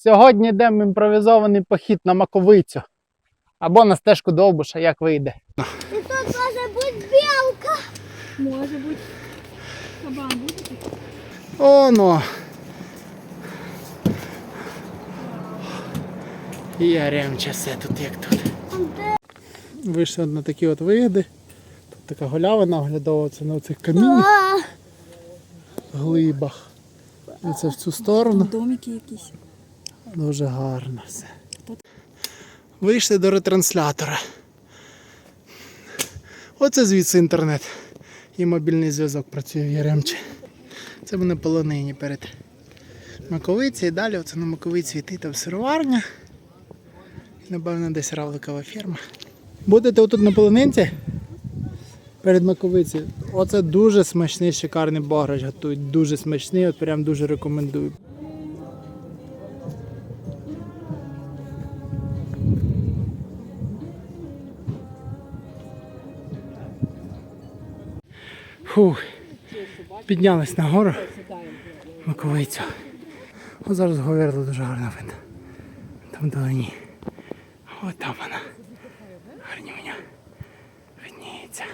Сьогодні йдемо імпровізований похід на Маковицю. Або на стежку Довбуша, як вийде. І тут може бути білка. Може бути. Кабан буде? Оно. Яремче все тут як тут. Вийшли на такі от виїзди. Тут така голявина оглядова, це на цих каміннях, глибах. І це в цю сторону. Домики якісь. Дуже гарно все. Вийшли до ретранслятора. Оце звідси інтернет. І мобільний зв'язок працює в Яремчі. Це ми на полонині перед Маковиці і далі оце на Маковиці йти там сироварня. І, напевно, десь равликова ферма. Будете отут на полонинці перед Маковиці. Оце дуже смачний, шикарний бограч готують. Дуже смачний, от прям дуже рекомендую. Фух, Піднялись нагору. Маковицю. О, зараз говерло дуже гарна видно. Там долині. От там вона. Гарні мене. Видніється.